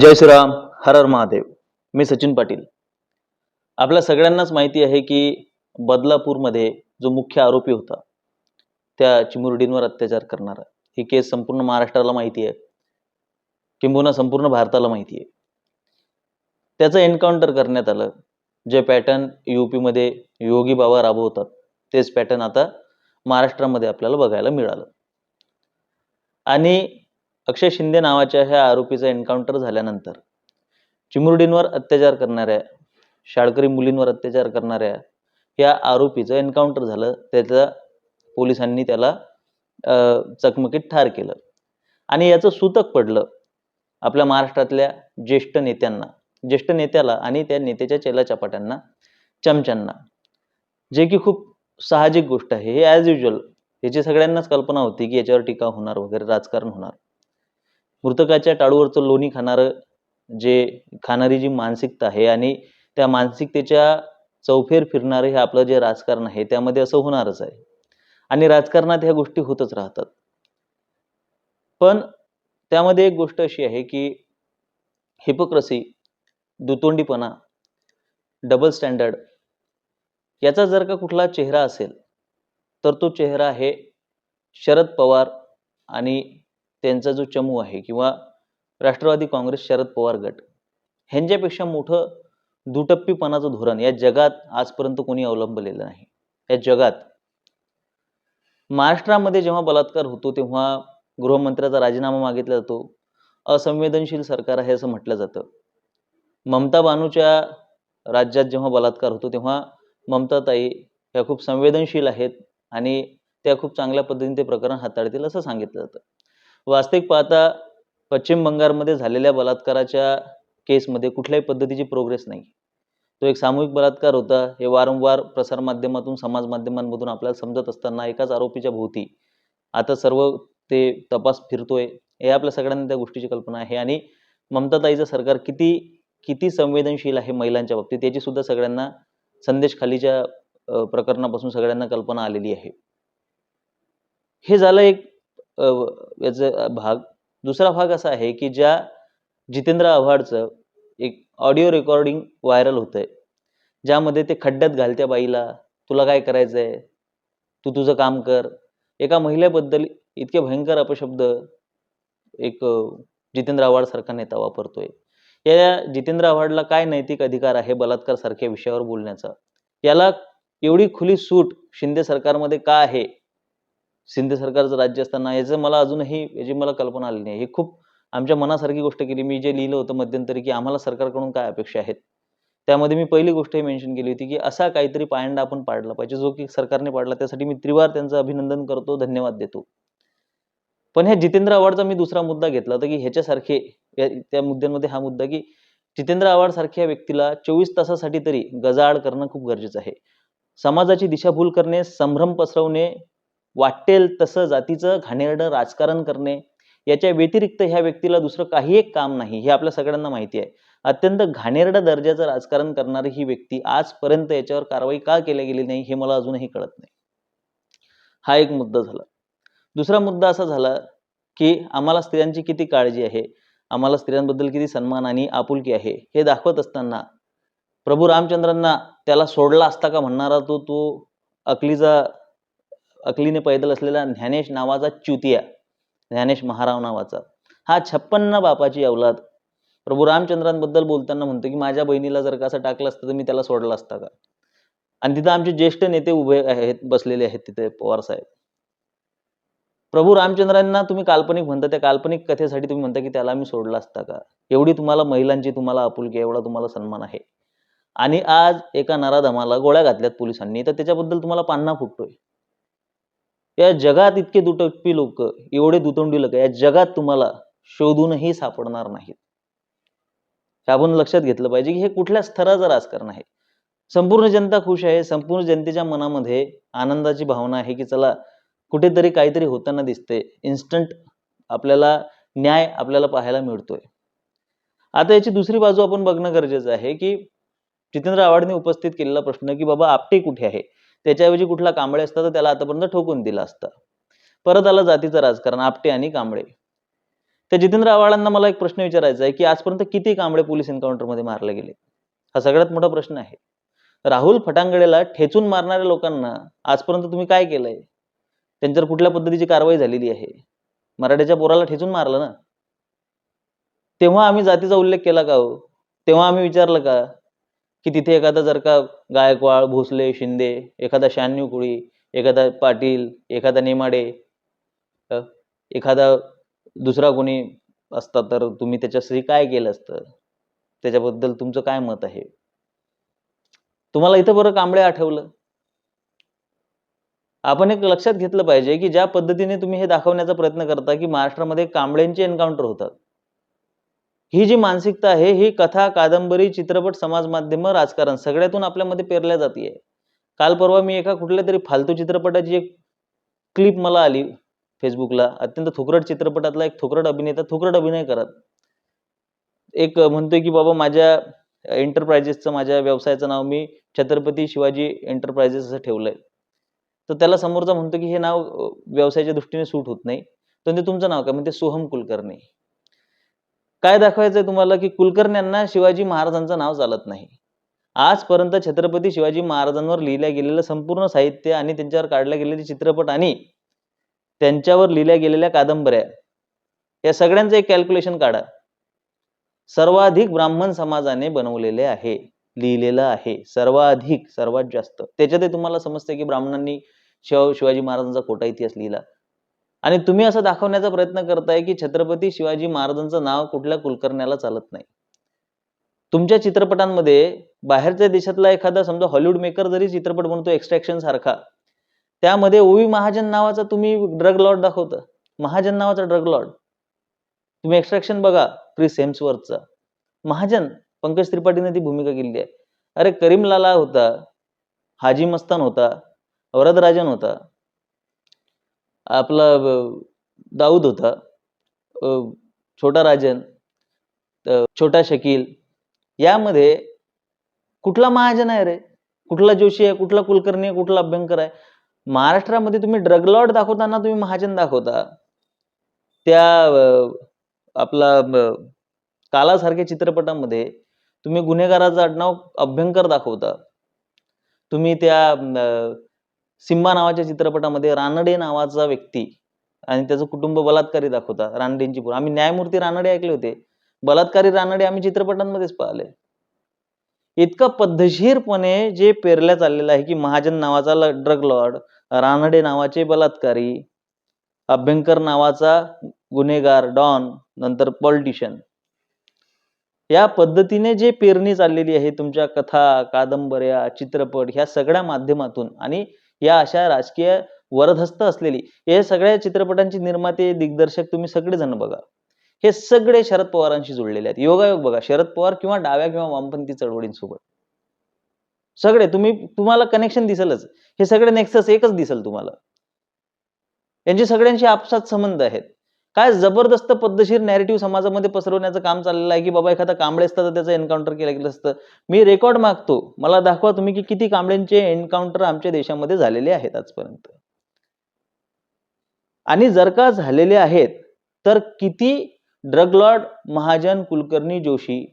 जय श्रीराम हर हर महादेव. मी सचिन पाटील. आपल्या सगळ्यांनाच माहिती आहे की बदलापूरमध्ये जो मुख्य आरोपी होता त्या चिमुरडींवर अत्याचार करणारा. ही केस संपूर्ण महाराष्ट्राला माहिती आहे. किंबहुना संपूर्ण भारताला माहिती आहे. त्याचं एन्काउंटर करण्यात आलं. जे पॅटर्न यूपीमध्ये योगी बाबा राबवतात तेच पॅटर्न आता महाराष्ट्रामध्ये आपल्याला बघायला मिळालं. आणि अक्षय शिंदे नावाच्या ह्या आरोपीचं एन्काउंटर झाल्यानंतर चिमुरडींवर अत्याचार करणाऱ्या शाळकरी मुलींवर अत्याचार करणाऱ्या या आरोपीचं एन्काउंटर झालं. त्याचा पोलिसांनी त्याला चकमकीत ठार केलं. आणि याचं सूतक पडलं आपल्या महाराष्ट्रातल्या ज्येष्ठ नेत्यांना ज्येष्ठ नेत्याला आणि त्या नेत्याच्या चेलाचपाट्यांना चमच्यांना. जे की खूप साहजिक गोष्ट आहे. हे ॲज युजल याची सगळ्यांनाच कल्पना होती की याच्यावर टीका होणार वगैरे राजकारण होणार. मृतकाच्या टाळूवरचं लोणी खाणारं जे खाणारी जी मानसिकता आहे आणि त्या मानसिकतेच्या चौफेर फिरणारं हे आपलं जे राजकारण आहे त्यामध्ये असं होणारच आहे. आणि राजकारणात ह्या गोष्टी होतच राहतात. पण त्यामध्ये एक गोष्ट अशी आहे की हिपोक्रसी दुतोंडीपणा डबल स्टँडर्ड याचा जर का कुठला चेहरा असेल तर तो चेहरा आहे शरद पवार आणि त्यांचा जो चमू आहे किंवा राष्ट्रवादी काँग्रेस शरद पवार गट ह्यांच्यापेक्षा मोठं दुटप्पीपणाचं धोरण या जगात आजपर्यंत कोणी अवलंबलेलं नाही. या जगात महाराष्ट्रामध्ये जेव्हा बलात्कार होतो तेव्हा गृहमंत्र्याचा राजीनामा मागितला जातो. असंवेदनशील सरकार आहे असं म्हटलं जातं. ममता बानूच्या राज्यात जेव्हा बलात्कार होतो तेव्हा ममताताई ह्या खूप संवेदनशील आहेत आणि त्या खूप चांगल्या पद्धतीने ते प्रकरण हाताळतील असं सांगितलं जातं. वास्तविक पाहता पश्चिम बंगालमध्ये झालेल्या बलात्काराच्या केसमध्ये कुठल्याही पद्धतीची प्रोग्रेस नाही. तो एक सामूहिक बलात्कार होता. हे वारंवार प्रसारमाध्यमातून समाज माध्यमांमधून आपल्याला समजत असताना एकाच आरोपीच्या भोवती आता सर्व ते तपास फिरतोय. हे आपल्या सगळ्यांना त्या गोष्टीची कल्पना आहे. आणि ममताताईचं सरकार किती किती संवेदनशील आहे महिलांच्या बाबतीत याची सुद्धा सगळ्यांना संदेश खालीच्या प्रकरणापासून सगळ्यांना कल्पना आलेली आहे. हे झालं एक याचा भाग दुसरा भाग असा आहे की ज्या जितेंद्र आव्हाडचं एक ऑडिओ रेकॉर्डिंग व्हायरल होतं आहे ज्यामध्ये ते खड्ड्यात घालत्या बाईला तुला काय करायचं आहे तू तुझं काम कर. एका महिलेबद्दल इतके भयंकर अपशब्द एक जितेंद्र आव्हाडसारखा नेता वापरतोय. या जितेंद्र आव्हाडला काय नैतिक अधिकार आहे बलात्कार सारख्या विषयावर बोलण्याचा? याला एवढी खुली सूट शिंदे सरकारमध्ये का आहे? शिंदे सरकारचं राज्य असताना याचं मला अजूनही याची मला कल्पना आली नाही. हे खूप आमच्या मनासारखी गोष्ट केली. मी जे लिहिलं होतं मध्यंतरी की आम्हाला सरकारकडून काय अपेक्षा आहेत? त्यामध्ये मी पहिली गोष्ट हे मेन्शन केली होती की असा काहीतरी पायंडा आपण पाडला पाहिजे. जो की सरकारने पाडला त्यासाठी मी त्रिवार त्यांचं अभिनंदन करतो धन्यवाद देतो. पण ह्या जितेंद्र आव्हाडचा मी दुसरा मुद्दा घेतला होता की ह्याच्यासारखे या- त्या मुद्द्यांमध्ये हा मुद्दा की जितेंद्र आव्हाड सारख्या व्यक्तीला चोवीस तासासाठी तरी गजाआड करणं खूप गरजेचं आहे. समाजाची दिशाभूल करणे संभ्रम पसरवणे वाटेल तसं जातीचं घाणेरडं राजकारण करणे याच्या व्यतिरिक्त ह्या व्यक्तीला दुसरं काही एक काम नाही हे आपल्या सगळ्यांना माहिती आहे. अत्यंत घाणेरडं दर्जाचं राजकारण करणारी ही व्यक्ती आजपर्यंत याच्यावर कारवाई का केली गेली नाही हे मला अजूनही कळत नाही. हा एक मुद्दा झाला. दुसरा मुद्दा असा झाला की आम्हाला स्त्रियांची किती काळजी आहे आम्हाला स्त्रियांबद्दल किती सन्मान आणि आपुलकी आहे हे दाखवत असताना प्रभू रामचंद्रांना त्याला सोडला असता का म्हणणारा तो तो अकलीचा अकलीने पैदल असलेला ज्ञानेश नावाचा च्युतिया ज्ञानेश महाराव नावाचा. हा छप्पन्न बापाची अवलाद प्रभू रामचंद्रांबद्दल बोलताना म्हणतो की माझ्या बहिणीला जर का असं टाकलं असतं तर मी त्याला सोडला असता का? आणि तिथं आमचे ज्येष्ठ नेते उभे आहेत बसलेले आहेत तिथे पवार साहेब. प्रभू रामचंद्रांना तुम्ही काल्पनिक म्हणता त्या काल्पनिक कथेसाठी तुम्ही म्हणता की त्याला मी सोडला असता का? एवढी तुम्हाला महिलांची तुम्हाला आपुलकी एवढा तुम्हाला सन्मान आहे. आणि आज एका नराधमाला गोळ्या घातल्यात पोलिसांनी. तर त्याच्याबद्दल तुम्हाला पान्हा फुटतोय. या जगात इतके दुटप्पी लोक एवढे दुतोंडी लोक या जगात तुम्हाला शोधूनही सापडणार नाहीत. हे आपण लक्षात घेतलं पाहिजे की हे कुठल्या स्तराचं राजकारण आहे. संपूर्ण जनता खुश आहे संपूर्ण जनतेच्या मनामध्ये आनंदाची भावना आहे की चला कुठेतरी काहीतरी होताना दिसते इन्स्टंट आपल्याला न्याय आपल्याला पाहायला मिळतोय. आता याची दुसरी बाजू आपण बघणं गरजेचं आहे की जितेंद्र आव्हाडने उपस्थित केलेला प्रश्न की बाबा आपटे कुठे आहे? त्याच्याऐवजी कुठला कांबळे असता तर त्याला आतापर्यंत ठोकून दिला असता. परत आलं जातीचं राजकारण आपटे आणि कांबळे. त्या जितेंद्र आव्हाडांना मला एक प्रश्न विचारायचा आहे की आजपर्यंत किती कांबळे पोलीस एन्काउंटरमध्ये मारले गेले? हा सगळ्यात मोठा प्रश्न आहे. राहुल फटांगडेला ठेचून मारणाऱ्या लोकांना आजपर्यंत तुम्ही काय केलंय? त्यांच्यावर कुठल्या पद्धतीची कारवाई झालेली आहे? मराठ्याच्या पोराला ठेचून मारलं ना? तेव्हा आम्ही जातीचा उल्लेख केला का हो? तेव्हा आम्ही विचारलं का? की तिथे एखादा जर का गायकवाड भोसले शिंदे एखादा शहाण्णव कुळी एखादा पाटील एखादा नेमाडे एखादा दुसरा कोणी असता तर तुम्ही त्याच्यासाठी काय केलं असतं? त्याच्याबद्दल तुमचं काय मत आहे? तुम्हाला इथं बरं कांबळे आठवलं. आपण एक लक्षात घेतलं पाहिजे की ज्या पद्धतीने तुम्ही हे दाखवण्याचा प्रयत्न करता की महाराष्ट्रामध्ये कांबळ्यांचे एन्काउंटर होतात. ही जी मानसिकता आहे ही कथा कादंबरी चित्रपट समाज माध्यम राजकारण सगळ्यातून आपल्यामध्ये पेरल्या जाते काल परवा मी एका कुठल्या तरी फालतू चित्रपटाची एक क्लिप मला आली फेसबुकला. अत्यंत थुकरट चित्रपटातला एक थुकरट अभिनेता थुकरट अभिनय करत. एक म्हणतोय की बाबा माझ्या एंटरप्राइजेसचं माझ्या व्यवसायाचं नाव मी छत्रपती शिवाजी एंटरप्राइजेस असं ठेवलंय. तर त्याला समोरचा म्हणतो की हे नाव व्यवसायाच्या दृष्टीने सूट होत नाही. तर ते तुमचं नाव काय? म्हणते सोहम कुलकर्णी. काय दाखवायचंय तुम्हाला की कुलकर्ण्यांना शिवाजी महाराजांचं नाव चालत नाही. आजपर्यंत छत्रपती शिवाजी महाराजांवर लिहिल्या गेलेलं संपूर्ण साहित्य आणि त्यांच्यावर काढले गेलेले चित्रपट आणि त्यांच्यावर लिहिल्या गेलेल्या कादंबऱ्या या सगळ्यांचं एक कॅल्क्युलेशन काढा. सर्वाधिक ब्राह्मण समाजाने बनवलेले आहे लिहिलेलं आहे. सर्वाधिक सर्वात जास्त. त्याच्यातही तुम्हाला समजते की ब्राह्मणांनी शिव शिवाजी महाराजांचा खोटा इतिहास लिहिला. आणि तुम्ही असं दाखवण्याचा प्रयत्न करताय की छत्रपती शिवाजी महाराजांचं नाव कुठल्या कुलकर्ण्याला चालत नाही. तुमच्या चित्रपटांमध्ये बाहेरच्या देशातला एखादा समजा हॉलिवूड मेकर जरी चित्रपट बनतो एक्स्ट्रॅक्शन सारखा त्यामध्ये ओवी महाजन नावाचा तुम्ही ड्रग लॉर्ड दाखवता. महाजन नावाचा ड्रग लॉर्ड तुम्ही एक्स्ट्रॅक्शन बघा क्रिस हेम्सवर्थचा महाजन पंकज त्रिपाठीने ती भूमिका केलेली आहे. अरे करीम लाला होता हाजी मस्तान होता वरदराजन होता. आपला दाऊद होता. छोटा राजन छोटा शकील. यामध्ये कुठला महाजन आहे रे? कुठला जोशी आहे? कुठला कुलकर्णी आहे? कुठला अभ्यंकर आहे? महाराष्ट्रामध्ये तुम्ही ड्रगलॉट दाखवताना तुम्ही महाजन दाखवता. त्या आपला कालासारख्या चित्रपटामध्ये तुम्ही गुन्हेगाराचं आडनाव अभ्यंकर दाखवता. तुम्ही त्या सिम्बा नावाच्या चित्रपटामध्ये रानडे नावाचा व्यक्ती आणि त्याचं कुटुंब बलात्कारी दाखवता रानडेंची पूर. आम्ही न्यायमूर्ती रानडे ऐकले होते. बलात्कारी रानडे आम्ही चित्रपटांमध्येच पाहिले. इतकं पद्धतशीरपणे जे पेरल्या चाललेलं आहे की महाजन नावाचा ड्रग लॉर्ड रानडे नावाचे बलात्कारी अभ्यंकर नावाचा गुन्हेगार डॉन नंतर पॉलिटिशियन. या पद्धतीने जे पेरणी चाललेली आहे तुमच्या कथा कादंबऱ्या चित्रपट ह्या सगळ्या माध्यमातून आणि या अशा राजकीय वरदहस्त असलेली हे सगळ्या चित्रपटांचे निर्माते दिग्दर्शक तुम्ही सगळेजण बघा. हे सगळे शरद पवारांशी जुळलेले आहेत. योगायोग बघा. शरद पवार किंवा डाव्या किंवा वामपंथी चळवळींसोबत. सगळे तुम्ही तुम्हाला कनेक्शन दिसेलच. हे सगळे नेक्सस एकच दिसेल तुम्हाला. यांचे सगळ्यांशी आपसात संबंध आहेत. काय जबरदस्त पद्धतशीर नॅरेटिव्ह समाजामध्ये पसरवण्याचं काम चाललेलं आहे की बाबा एखादा कांबळे असतं तर त्याचं एन्काउंटर केलं गेलं असतं. मी रेकॉर्ड मागतो. मला दाखवा तुम्ही की किती कांबळ्यांचे एन्काउंटर आमच्या देशामध्ये झालेले आहेत आजपर्यंत. आणि जर का झालेले आहेत तर किती ड्रग लॉर्ड महाजन कुलकर्णी जोशी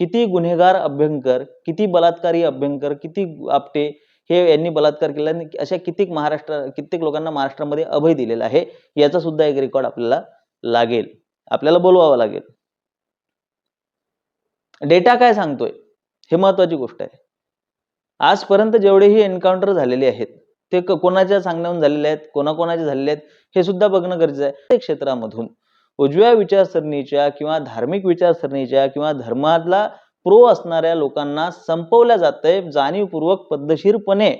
किती गुन्हेगार अभ्यंकर किती बलात्कारी अभ्यंकर किती आपटे हे यांनी बलात्कार केला आणि अशा कित्येक महाराष्ट्र कित्येक लोकांना महाराष्ट्रामध्ये अभय दिलेला आहे. याचा सुद्धा एक रेकॉर्ड आपल्याला लागेल. आपल्याला बोलवावं लागेल. डेटा काय सांगतोय? हे महत्वाची गोष्ट आहे. आजपर्यंत जेवढेही एन्काउंटर झालेले आहेत ते कोणाच्या सांगण्याहून झालेले आहेत कोणाकोणाचे झालेले आहेत हे सुद्धा बघणं गरजेचं आहे. प्रत्येक क्षेत्रामधून उजव्या विचारसरणीच्या किंवा धार्मिक विचारसरणीच्या किंवा धर्मातला प्रो असणाऱ्या लोकांना संपवल्या जातंय जाणीवपूर्वक पद्धतशीरपणे.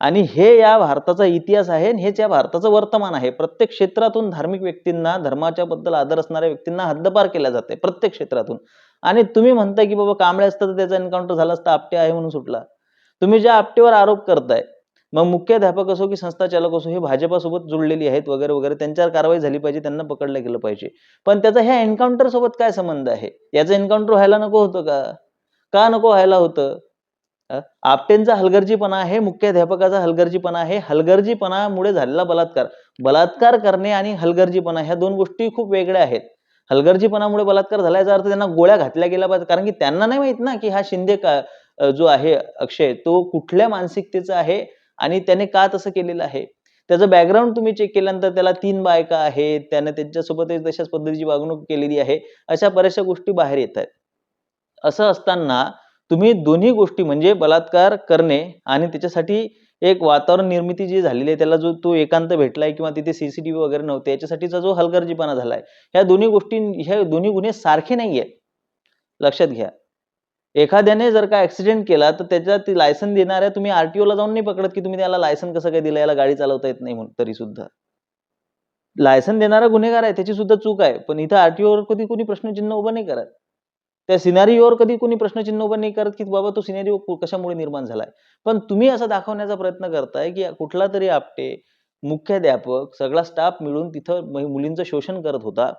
आणि हे या भारताचा इतिहास आहे आणि हेच या भारताचं वर्तमान आहे. प्रत्येक क्षेत्रातून धार्मिक व्यक्तींना धर्माच्या बद्दल आदर असणाऱ्या व्यक्तींना हद्दपार केल्या जाते प्रत्येक क्षेत्रातून. आणि तुम्ही म्हणताय की बाबा कांबळे असतं तर त्याचा एन्काउंटर झाला असता आपटे आहे म्हणून सुटला. तुम्ही ज्या आपटेवर आरोप करताय मग मुख्याध्यापक असो की संस्था चालक असो हे भाजपासोबत जुळलेली आहेत वगैरे वगैरे त्यांच्यावर कारवाई झाली पाहिजे त्यांना पकडलं गेलं पाहिजे. पण त्याचा ह्या एन्काउंटर सोबत काय संबंध आहे? याचं एन्काउंटर व्हायला नको होतं का? का नको व्हायला होतं? आपटेंचा हलगर्जीपणा आहे मुख्याध्यापकाचा हलगर्जीपणा आहे हलगर्जीपणामुळे झालेला बलात्कार. बलात्कार करणे आणि हलगर्जीपणा ह्या दोन गोष्टी खूप वेगळ्या आहेत. हलगर्जीपणामुळे बलात्कार झाला याचा अर्थ त्यांना गोळ्या घातल्या गेल्या पाहिजे कारण की त्यांना नाही माहीत ना की हा शिंदे का जो आहे अक्षय तो कुठल्या मानसिकतेचा आहे आणि त्याने का तसं केलेलं आहे? त्याचं बॅकग्राऊंड तुम्ही चेक केल्यानंतर त्याला तीन बायका आहेत त्याने त्यांच्यासोबत तशाच पद्धतीची वागणूक केलेली आहे अशा बऱ्याचशा गोष्टी बाहेर येत आहेत. असं असताना तुम्ही दोन्ही गोष्टी म्हणजे बलात्कार करणे आणि त्याच्यासाठी एक वातावरण निर्मिती जी झालेली आहे त्याला जो तो एकांत भेटलाय किंवा तिथे सीसीटीव्ही वगैरे नव्हते याच्यासाठीचा जो हलगर्जीपणा झालाय ह्या दोन्ही गोष्टी ह्या दोन्ही गुन्हे सारखे नाहीये. लक्षात घ्या. एखाद्याने जर का ऍक्सिडेंट केला तर त्याच्यात लायसन देणाऱ्या तुम्ही आरटीओला जाऊन नाही पकडत की तुम्ही त्याला लायसन कसं काय दिलं याला गाडी चालवता येत नाही म्हणून तरी सुद्धा लायसन देणारा गुन्हेगार आहे त्याची सुद्धा चूक आहे पण इथं आरटीओवर कधी कोणी प्रश्नचिन्ह उभं नाही करत. त्या सिनारीवर कधी कोणी प्रश्नचिन्ह पण नाही करत की बाबा तो सिनारिओ कशामुळे निर्माण झालाय? पण तुम्ही असं दाखवण्याचा प्रयत्न करताय की कुठला तरी आपटे मुख्याध्यापक सगळा स्टाफ मिळून तिथं मुलींचं शोषण करत होता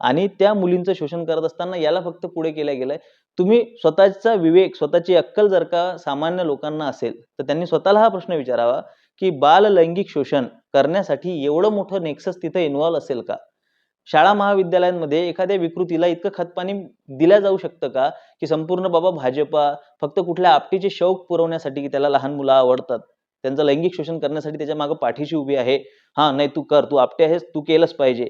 आणि त्या मुलींचं शोषण करत असताना याला फक्त पुढे केलं गेलंय. तुम्ही स्वतःचा विवेक स्वतःची अक्कल जर का सामान्य लोकांना असेल तर त्यांनी स्वतःला हा प्रश्न विचारावा की बाल लैंगिक शोषण करण्यासाठी एवढं मोठं नेक्सस तिथं इन्व्हॉल्व असेल का? शाळा महाविद्यालयांमध्ये एखाद्या विकृतीला इतकं खतपाणी दिल्या जाऊ शकतं का? की संपूर्ण बाबा भाजपा फक्त कुठल्या आपटीचे शौक पुरवण्यासाठी की त्याला लहान मुलं आवडतात? त्यांचं लैंगिक शोषण करण्यासाठी त्याच्यामागे पाठीशी उभी आहे. हा नाही तू कर तू आपटे आहेस तू केलंच पाहिजे.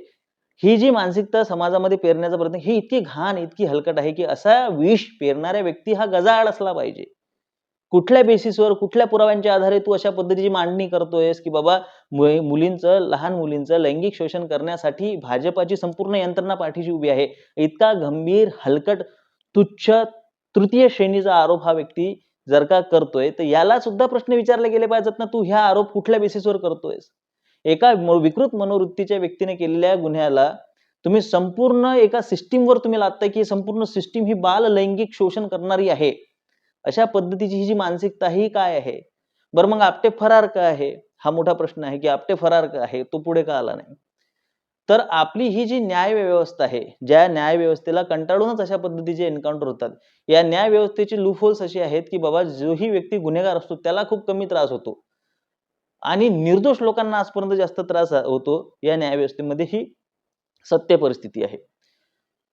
ही जी मानसिकता समाजामध्ये पेरण्याचा प्रयत्न ही इतकी घाण इतकी हलकट आहे की असा विष पेरणाऱ्या व्यक्ती हा गजाआड असला पाहिजे. कुठल्या बेसिसवर कुठल्या पुराव्यांच्या आधारे तू अशा पद्धतीची मांडणी करतोयस की बाबा मुलींचं लहान मुलींचं लैंगिक शोषण करण्यासाठी भाजपाची संपूर्ण यंत्रणा पाठीशी उभी आहे. इतका गंभीर हलकट तुच्छ तृतीय श्रेणीचा आरोप हा व्यक्ती जर का करतोय तर याला सुद्धा प्रश्न विचारले गेले पाहिजेत ना तू ह्या आरोप कुठल्या बेसिसवर करतोयस? एका विकृत मनोवृत्तीच्या व्यक्तीने केलेल्या गुन्ह्याला तुम्ही संपूर्ण एका सिस्टीमवर तुम्ही लादताय की संपूर्ण सिस्टीम ही बाल लैंगिक शोषण करणारी आहे. अशा पद्धतीची ही जी मानसिकता ही काय आहे? बरं मग आपटे फरार का आहे? हा मोठा प्रश्न आहे की आपटे फरार का आहे? तो पुढे का आला नाही? तर आपली ही जी न्याय व्यवस्था आहे ज्या न्याय व्यवस्थेला कंटाळूनच अशा पद्धतीचे एन्काउंटर होतात. या न्याय व्यवस्थेची लुफोल्स अशी आहेत की बाबा जोही व्यक्ती गुन्हेगार असतो त्याला खूप कमी त्रास होतो. आणि निर्दोष लोकांना आजपर्यंत जास्त त्रास होतो या न्याय व्यवस्थेमध्ये ही सत्य परिस्थिती आहे.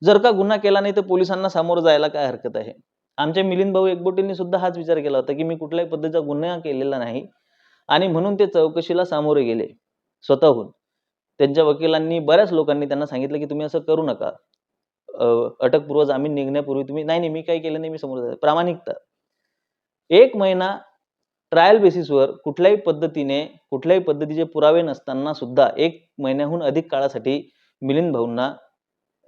जर का गुन्हा केला नाही तर पोलिसांना सामोरं जायला काय हरकत आहे? आमच्या मिलिंद भाऊ एकबोटेंनी सुद्धा हाच विचार केला होता की मी कुठल्याही पद्धतीचा गुन्हा केलेला नाही. आणि म्हणून ते चौकशीला सामोरे गेले. स्वतःहून. त्यांच्या वकिलांनी बऱ्याच लोकांनी त्यांना सांगितलं की तुम्ही असं करू नका. अटकपूर्व जामीन निघण्यापूर्वी तुम्ही नाही नाही मी काही केलं नाही मी समोर प्रामाणिकता. एक महिना ट्रायल बेसिसवर कुठल्याही पद्धतीने कुठल्याही पद्धतीचे पुरावे नसताना सुद्धा एक महिन्याहून अधिक काळासाठी मिलिंद भाऊंना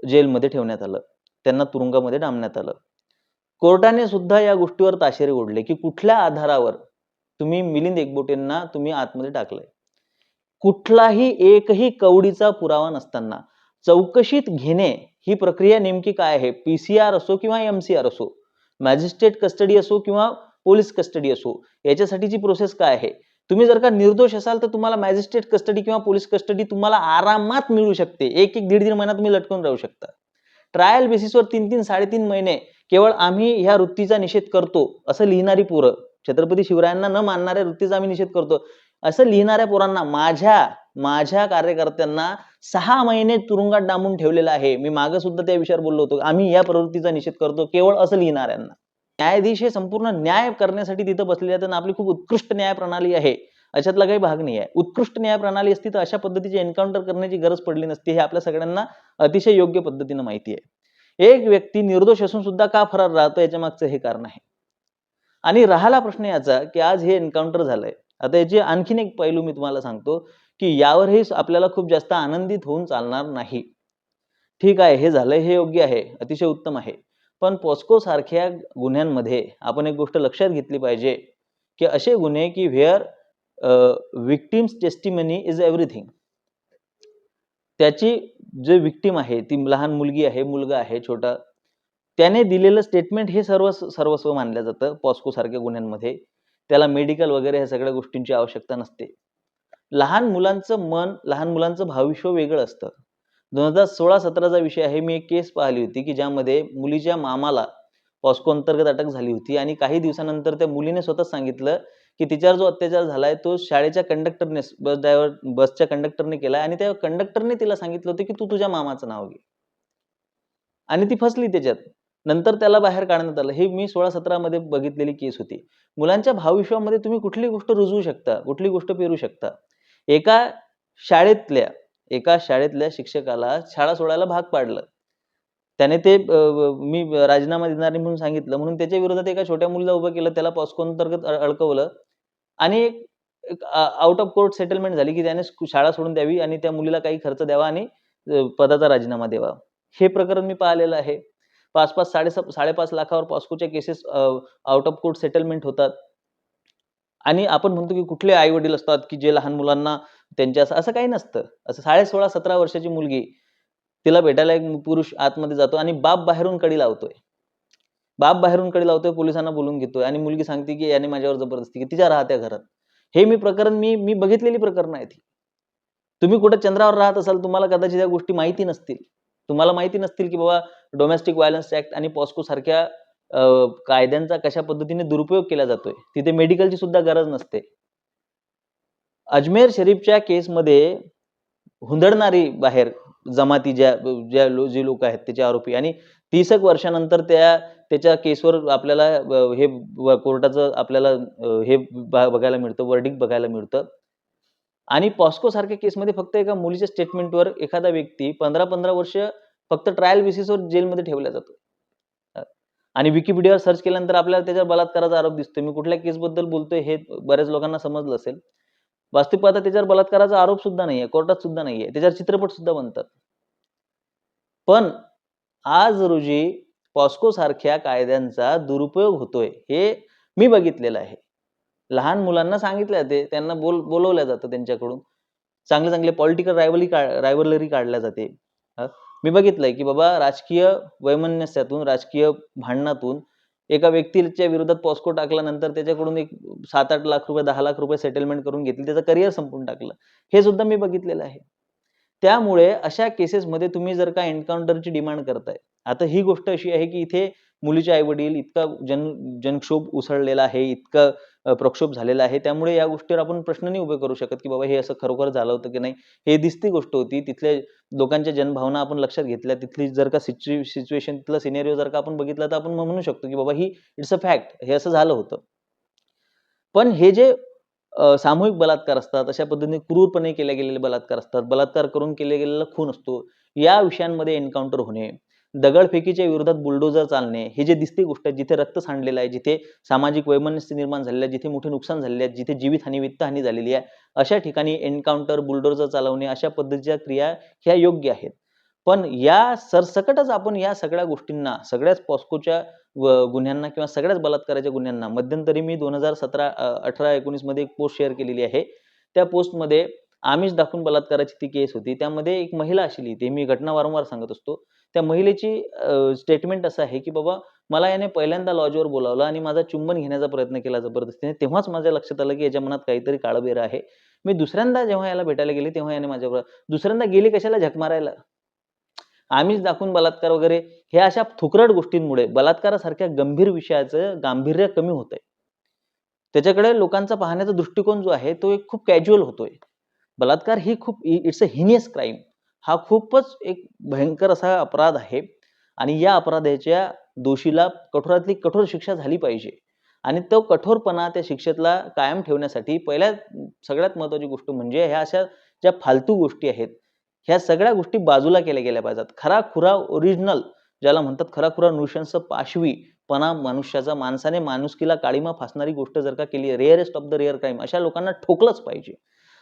जेलमध्ये ठेवण्यात आलं. त्यांना तुरुंगामध्ये डांबण्यात आलं. कोर्टाने सुद्धा या गोष्टीवर ताशेरे ओढले की कुठल्या आधारावर तुम्ही मिलिंद एकबोटेंना तुम्ही आतमध्ये टाकलंय. कुठलाही एकही कवडीचा पुरावा नसताना चौकशीत घेणे ही प्रक्रिया नेमकी काय आहे? पीसीआर असो किंवा एमसीआर असो मॅजिस्ट्रेट कस्टडी असो किंवा पोलीस कस्टडी असो याच्यासाठीची प्रोसेस काय आहे? तुम्ही जर का निर्दोष असाल तर तुम्हाला मॅजिस्ट्रेट कस्टडी किंवा पोलीस कस्टडी तुम्हाला आरामात मिळू शकते. एक एक दीड दीड महिना तुम्ही लटकून राहू शकता. ट्रायल बेसिसवर तीन तीन साडेतीन महिने केवळ आम्ही ह्या वृत्तीचा निषेध करतो असं लिहिणारी पोरं छत्रपती शिवरायांना न मानणाऱ्या वृत्तीचा आम्ही निषेध करतो. असं लिहिणाऱ्या पोरांना माझ्या माझ्या कार्यकर्त्यांना सहा महिने तुरुंगात डांबून ठेवलेलं आहे. मी मागे सुद्धा त्या विषयावर बोललो होतो. आम्ही या प्रवृत्तीचा निषेध करतो केवळ असं लिहिणाऱ्यांना. न्यायाधीश हे संपूर्ण न्याय करण्यासाठी तिथं बसलेले आहेत आणि आपली खूप उत्कृष्ट न्याय प्रणाली आहे. अशातला काही भाग नाही आहे उत्कृष्ट न्याय प्रणाली असती तर अशा पद्धतीचे एन्काउंटर करण्याची गरज पडली नसती हे आपल्या सगळ्यांना अतिशय योग्य पद्धतीनं माहिती आहे. एक व्यक्ती निर्दोष असून सुद्धा का फरार राहतो याच्या मागचं हे कारण आहे. आणि राहिला प्रश्न याचा की आज हे एन्काउंटर झालंय. आता याचे आणखीन एक पैलू मी तुम्हाला सांगतो की यावरही आपल्याला खूप जास्त आनंदित होऊन चालणार नाही. ठीक आहे हे झालंय हे योग्य आहे अतिशय उत्तम आहे. पण पॉस्को सारख्या गुन्ह्यांमध्ये आपण एक गोष्ट लक्षात घेतली पाहिजे की असे गुन्हे की where victims testimony is everything त्याची जे विक्टिम आहे ती लहान मुलगी आहे मुलगा आहे छोटा त्याने दिलेलं स्टेटमेंट हे सर्व सर्वस्व मानलं जातं पॉस्को सारख्या गुन्ह्यांमध्ये. त्याला मेडिकल वगैरे ह्या सगळ्या गोष्टींची आवश्यकता नसते. लहान मुलांचं मन लहान मुलांचं भविष्य वेगळं असतं. दोन हजार सोळा सतराचा विषय आहे. मी एक केस पाहिली होती की ज्यामध्ये मुलीच्या मामाला पॉस्को अंतर्गत अटक झाली होती आणि काही दिवसानंतर त्या मुलीने स्वतः सांगितलं की तिच्यावर जो अत्याचार झालाय तो शाळेच्या कंडक्टरने बस ड्रायव्हर बसच्या कंडक्टरने केलाय आणि त्या कंडक्टरने तिला सांगितलं होतं की तू तुझ्या मामाचं नाव घे. आणि ती फसली त्याच्यात. नंतर त्याला बाहेर काढण्यात आलं. हे मी सोळा सतरा मध्ये बघितलेली केस होती. मुलांच्या भावविश्वामध्ये तुम्ही कुठली गोष्ट रुजवू शकता कुठली गोष्ट पेरू शकता? एका शाळेतल्या एका शाळेतल्या शिक्षकाला शाळा सोडायला भाग पाडलं. त्याने ते मी राजीनामा देणार नाही म्हणून सांगितलं. म्हणून त्याच्या विरोधात एका छोट्या मुलीला उभं केलं. त्याला पॉस्को अंतर्गत अडकवलं. आणि एक आउट ऑफ कोर्ट सेटलमेंट झाली की त्याने शाळा सोडून द्यावी आणि त्या मुलीला काही खर्च द्यावा आणि पदाचा राजीनामा द्यावा. हे प्रकरण मी पाहिलेलं आहे. पाच पाच साडे साडेपाच लाखावर पॉस्कोच्या cases out of court settlement होतात. आणि आपण म्हणतो की कुठले आई वडील असतात की जे लहान मुलांना त्यांच्या असं असं काही नसतं. असं साडे सोळा सतरा वर्षाची मुलगी तिला भेटायला एक पुरुष आतमध्ये जातो आणि बाप बाहेरून कडी लावतोय. बाप बाहेरून कडे लावतोय पोलिसांना बोलून घेतोय आणि मुलगी सांगते की याने माझ्यावर जबरदस्ती की तिच्या राहत्या घरात. हे मी प्रकरण मी मी बघितलेली प्रकरण आहेत तुम्ही कुठे चंद्रावर राहत असाल तुम्हाला कदाचित या गोष्टी माहिती नसतील. तुम्हाला माहिती नसतील की बाबा डोमेस्टिक व्हायलन्स ऍक्ट आणि पॉस्को सारख्या कायद्यांचा कशा पद्धतीने दुरुपयोग केला जातोय. तिथे मेडिकलची सुद्धा गरज नसते. अजमेर शरीफच्या केसमध्ये हुंदडणारी बाहेर जमाती ज्या ज्या लो- जे लोक आहेत त्याचे आरोपी. आणि तीस एक वर्षानंतर त्या त्याच्या केसवर आपल्याला हे कोर्टाचं आपल्याला हे बघायला मिळतं वर्डिंग बघायला मिळतं. आणि पॉस्को सारख्या केसमध्ये फक्त एका मुलीच्या स्टेटमेंटवर एखादा व्यक्ती पंधरा पंधरा वर्ष फक्त ट्रायल बेसिसवर जेलमध्ये ठेवला जातो. आणि विकिपीडियावर सर्च केल्यानंतर आपल्याला त्याच्यावर बलात्काराचा आरोप दिसतो मी कुठल्या केसबद्दल बोलतोय हे बऱ्याच लोकांना समजलं असेल. वास्तविक आता त्याच्यावर बलात्काराचा आरोप सुद्धा नाहीये कोर्टात सुद्धा नाहीये त्याच्यावर चित्रपट सुद्धा बनतात. पण आज रोजी पॉस्को सारख्या कायद्यांचा दुरुपयोग होतोय हे मी बघितलेलं आहे. लहान मुलांना सांगितलं जाते त्यांना बोल बोलवलं जातं त्यांच्याकडून. चांगले चांगले पॉलिटिकल रायवली रायवलरी काढल्या जाते. मी बघितलंय की बाबा राजकीय वैमनस्यातून राजकीय भांडणातून एका व्यक्तीच्या विरोधात पॉस्को टाकल्यानंतर त्याच्याकडून एक सात आठ लाख रुपये दहा लाख रुपये सेटलमेंट करून घेतली. त्याचं करिअर संपून टाकलं. हे सुद्धा मी बघितलेलं आहे. त्यामुळे अशा केसेसमध्ये तुम्ही जर का एन्काउंटरची डिमांड करताय आता ही गोष्ट अशी आहे की इथे मुलीचे आई वडील इतका जन जनक्षोभ उसळलेला आहे इतकं प्रक्षोभ झालेला आहे. त्यामुळे या गोष्टीवर आपण प्रश्न नाही उभे करू शकत की बाबा हे असं खरोखर झालं होतं की नाही. हे दिसती गोष्ट होती. तिथल्या लोकांच्या जनभावना आपण लक्षात घेतल्या. तिथली जर का सिच्युएशन तिथला सिनेरिओ जर का आपण बघितला तर आपण म्हणू शकतो की बाबा ही इट्स अ फॅक्ट हे असं झालं होतं. पण हे जे सामूहिक बलात्कार असतात अशा पद्धतीने क्रूरपणे केले गेलेले बलात्कार असतात. बलात्कार करून केले गेलेला खून असतो. या विषयांमध्ये एन्काउंटर होणे दगडफेकीच्या विरोधात बुलडोजर चालणे हे जे दिसते गोष्ट आहे जिथे रक्त सांडलेलं आहे जिथे सामाजिक वैमनस्य निर्माण झालेलं आहे जिथे मोठे नुकसान झालेले आहे जिथे जीवितहानी वित्तहानी झालेली आहे अशा ठिकाणी एन्काउंटर बुलडोजर चालवणे अशा पद्धतीच्या क्रिया ह्या योग्य आहेत. पण या सरसकटच आपण या सगळ्या गोष्टींना सगळ्याच पॉस्कोच्या गुन्ह्यांना किंवा सगळ्याच बलात्काराच्या गुन्ह्यांना मध्यंतरी मी दोन हजार सतरा अठरा एकोणीसमध्ये एक पोस्ट शेअर केलेली आहे. त्या पोस्टमध्ये आमिष दाखवून बलात्काराची ती केस होती. त्यामध्ये एक महिला अशी लिहिते मी घटना वारंवार सांगत असतो. त्या महिलेची स्टेटमेंट असं आहे की बाबा मला याने पहिल्यांदा लॉजवर बोलावलं आणि माझा चुंबन घेण्याचा प्रयत्न केला जबरदस्तीने. तेव्हाच माझ्या लक्षात आलं की याच्या मनात काहीतरी काळबेर आहे. मी दुसऱ्यांदा जेव्हा याला भेटायला गेले तेव्हा याने माझ्यावर दुसऱ्यांदा गेली कशाला झक मारायला? आमिष दाखवून बलात्कार वगैरे हे अशा थुकरट गोष्टींमुळे बलात्कारासारख्या गंभीर विषयाचं गांभीर्य कमी होत आहे त्याच्याकडे लोकांचा पाहण्याचा दृष्टिकोन जो आहे तो एक खूप कॅज्युअल होतोय. बलात्कार ही खूप इट्स अ हिनियस क्राईम हा खूपच एक भयंकर असा अपराध आहे. आणि या अपराधाच्या दोषीला कठोरातली कठोर शिक्षा झाली पाहिजे. आणि तो कठोरपणा त्या शिक्षेतला कायम ठेवण्यासाठी पहिल्या सगळ्यात महत्त्वाची गोष्ट म्हणजे ह्या अशा ज्या फालतू गोष्टी आहेत ह्या सगळ्या गोष्टी बाजूला केल्या गेल्या पाहिजेत. खरा खुरा ओरिजिनल ज्याला म्हणतात खरा खुरा नृशंस पाशवीपणा मनुष्याचा माणसाने माणुसकीला काळीमा फासणारी गोष्ट जर का केली rarest of the rare crime अशा लोकांना ठोकलंच पाहिजे.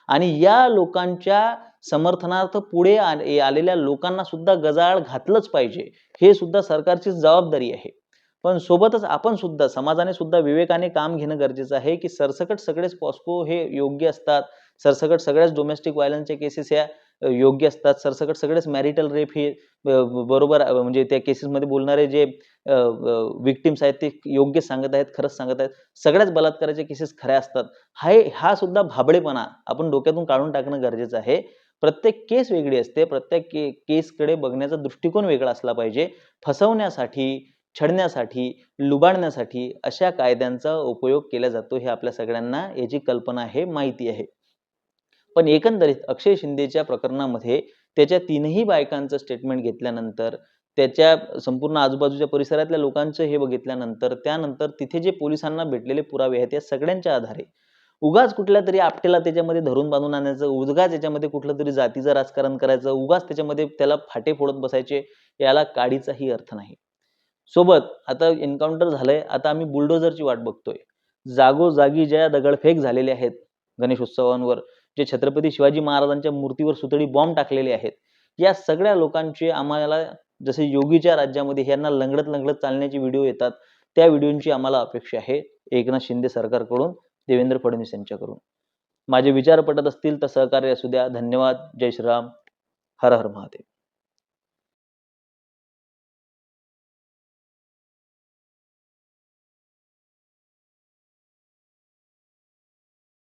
आणि या लोकांच्या समर्थनार्थ पुढे आलेल्या लोकांना सुद्धा गजाळ घातलंच पाहिजे. हे सुद्धा सरकारची जबाबदारी आहे. पण सोबतच आपण सुद्धा समाजाने सुद्धा विवेकाने काम घेणं गरजेचं आहे की सरसकट सगळेच पॉस्को हे योग्य असतात. सरसकट सगळ्याच डोमेस्टिक व्हायलन्सच्या केसेस ह्या योग्य असतात. सरसकट सगळेच मॅरिटल रेप हे बरोबर म्हणजे त्या केसेसमध्ये बोलणारे जे विक्टिम्स आहेत ते योग्य सांगत आहेत खरंच सांगत आहेत. सगळ्याच बलात्काराच्या केसेस खऱ्या असतात. हाय हा सुद्धा भाबडेपणा आपण डोक्यातून काढून टाकणं गरजेचं आहे. प्रत्येक केस वेगळी असते. प्रत्येक के केसकडे बघण्याचा दृष्टिकोन वेगळा असला पाहिजे. फसवण्यासाठी छडण्यासाठी लुबाडण्यासाठी अशा कायद्यांचा उपयोग केला जातो हे आपल्या सगळ्यांना याची कल्पना आहे माहिती आहे. पण एकंदरीत अक्षय शिंदेच्या प्रकरणामध्ये त्याच्या तीनही बायकांचं स्टेटमेंट घेतल्यानंतर त्याच्या संपूर्ण आजूबाजूच्या परिसरातल्या लोकांचं हे बघितल्यानंतर त्यानंतर तिथे जे पोलिसांना भेटलेले पुरावे आहेत या सगळ्यांच्या आधारे. उगाच कुठल्या तरी आपटेला त्याच्यामध्ये धरून बांधून आणायचं उगाच याच्यामध्ये कुठलं तरी जातीचं राजकारण करायचं उगाच त्याच्यामध्ये त्याला फाटे फोडत बसायचे याला काडीचाही अर्थ नाही. सोबत आता एन्काउंटर झालंय आता आम्ही बुलडोझरची वाट बघतोय. जागोजागी ज्या दगडफेक झालेले आहेत गणेशोत्सवांवर जे छत्रपती शिवाजी महाराजांच्या मूर्तीवर सुतळी बॉम्ब टाकलेले आहेत. या सगळ्या लोकांचे आम्हाला जसे योगीच्या राज्यामध्ये यांना लंगडत लंगडत चालण्याचे व्हिडिओ येतात त्या व्हिडिओची आम्हाला अपेक्षा आहे. एकनाथ शिंदे सरकारकडून देवेंद्र फडणवीस यांच्याकडून. माझे विचार पटत असतील तर सहकार्य असू द्या. धन्यवाद. जय श्रीराम. हर हर महादेव.